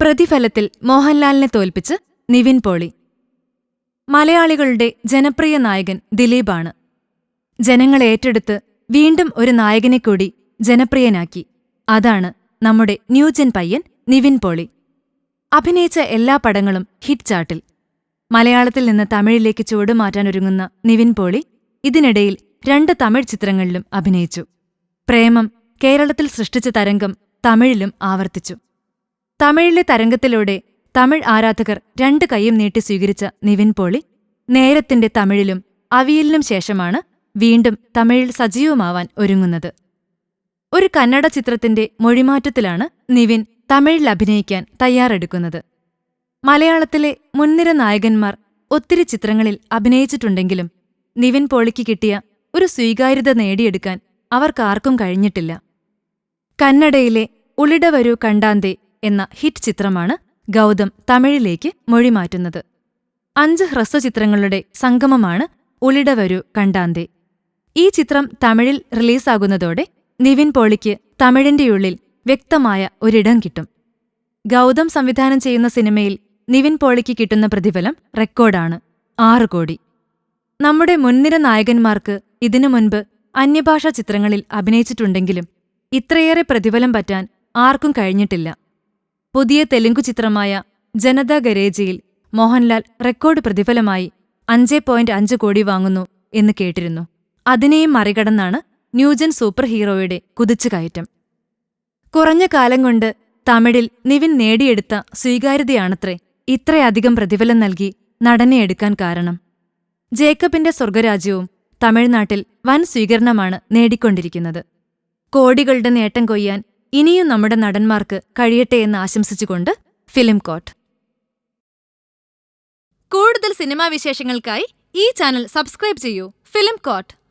പ്രതിഫലത്തിൽ മോഹൻലാലിനെ തോൽപ്പിച്ച് നിവിൻ പോളി. മലയാളികളുടെ ജനപ്രിയ നായകൻ ദിലീപാണ്. ജനങ്ങളെ ഏറ്റെടുത്ത് വീണ്ടും ഒരു നായകനെ കൂടി ജനപ്രിയനാക്കി. അതാണ് നമ്മുടെ ന്യൂജൻ പയ്യൻ നിവിൻ പോളി. അഭിനയിച്ച എല്ലാ പടങ്ങളും ഹിറ്റ് ചാർട്ടിൽ. മലയാളത്തിൽ നിന്ന് തമിഴിലേക്ക് ചുവടുമാറ്റാനൊരുങ്ങുന്ന നിവിൻ പോളി ഇതിനിടയിൽ രണ്ട് തമിഴ് ചിത്രങ്ങളിലും അഭിനയിച്ചു. പ്രേമം കേരളത്തിൽ സൃഷ്ടിച്ച തരംഗം തമിഴിലും ആവർത്തിച്ചു. തമിഴിലെ തരംഗത്തിലൂടെ തമിഴ് ആരാധകർ രണ്ട് കൈയും നീട്ടി സ്വീകരിച്ച നിവിൻ പോളി നേരത്തിന്റെ തമിഴിലും അവിയലിനും ശേഷമാണ് വീണ്ടും തമിഴിൽ സജീവമാവാൻ ഒരുങ്ങുന്നത്. ഒരു കന്നഡ ചിത്രത്തിന്റെ മൊഴിമാറ്റത്തിലാണ് നിവിൻ തമിഴിൽ അഭിനയിക്കാൻ തയ്യാറെടുക്കുന്നത്. മലയാളത്തിലെ മുൻനിര നായകന്മാർ ഒത്തിരി ചിത്രങ്ങളിൽ അഭിനയിച്ചിട്ടുണ്ടെങ്കിലും നിവിൻ പോളിക്ക് കിട്ടിയ ഒരു സ്വീകാര്യത നേടിയെടുക്കാൻ അവർക്കാർക്കും കഴിഞ്ഞിട്ടില്ല. കന്നഡയിലെ ഉളിടവരു കണ്ടാന്തേ എന്ന ഹിറ്റ് ചിത്രമാണ് ഗൗതം തമിഴിലേക്ക് മൊഴിമാറ്റുന്നത്. അഞ്ച് ഹ്രസ്വചിത്രങ്ങളുടെ സംഗമമാണ് ഉളിടവരു കണ്ടാന്തേ. ഈ ചിത്രം തമിഴിൽ റിലീസാകുന്നതോടെ നിവിൻ പോളിക്ക് തമിഴിന്റെയുള്ളിൽ വ്യക്തമായ ഒരിടം കിട്ടും. ഗൗതം സംവിധാനം ചെയ്യുന്ന സിനിമയിൽ നിവിൻ പോളിക്ക് കിട്ടുന്ന പ്രതിഫലം റെക്കോർഡാണ് ആറ് കോടി. നമ്മുടെ മുൻനിര നായകന്മാർക്ക് ഇതിനു മുൻപ് അന്യഭാഷാ ചിത്രങ്ങളിൽ അഭിനയിച്ചിട്ടുണ്ടെങ്കിലും ഇത്രയേറെ പ്രതിഫലം പറ്റാൻ ആർക്കും കഴിഞ്ഞിട്ടില്ല. പുതിയ തെലുങ്കു ചിത്രമായ ജനതാ ഗരേജയിൽ മോഹൻലാൽ റെക്കോർഡ് പ്രതിഫലമായി അഞ്ച് പോയിന്റ് അഞ്ച് കോടി വാങ്ങുന്നു എന്ന് കേട്ടിരുന്നു. അതിനെയും മറികടന്നാണ് ന്യൂജൻ സൂപ്പർ ഹീറോയുടെ കുതിച്ചുകയറ്റം. കുറഞ്ഞ കാലം കൊണ്ട് തമിഴിൽ നിവിൻ നേടിയെടുത്ത സ്വീകാര്യതയാണത്രേ ഇത്രയധികം പ്രതിഫലം നൽകി നടനെ എടുക്കാൻ കാരണം. ജേക്കബിന്റെ സ്വർഗരാജ്യവും തമിഴ്നാട്ടിൽ വൻ സ്വീകരണമാണ് നേടിക്കൊണ്ടിരിക്കുന്നത്. കോടികളുടെ നേട്ടം കൊയ്യാൻ ഇനിയും നമ്മുടെ നടന്മാർക്ക് കഴിയട്ടെ എന്ന് ആശംസിച്ചുകൊണ്ട് ഫിലിം കോട്ട്. കൂടുതൽ സിനിമാ വിശേഷങ്ങൾക്കായി ഈ ചാനൽ സബ്സ്ക്രൈബ് ചെയ്യൂ. Film coat.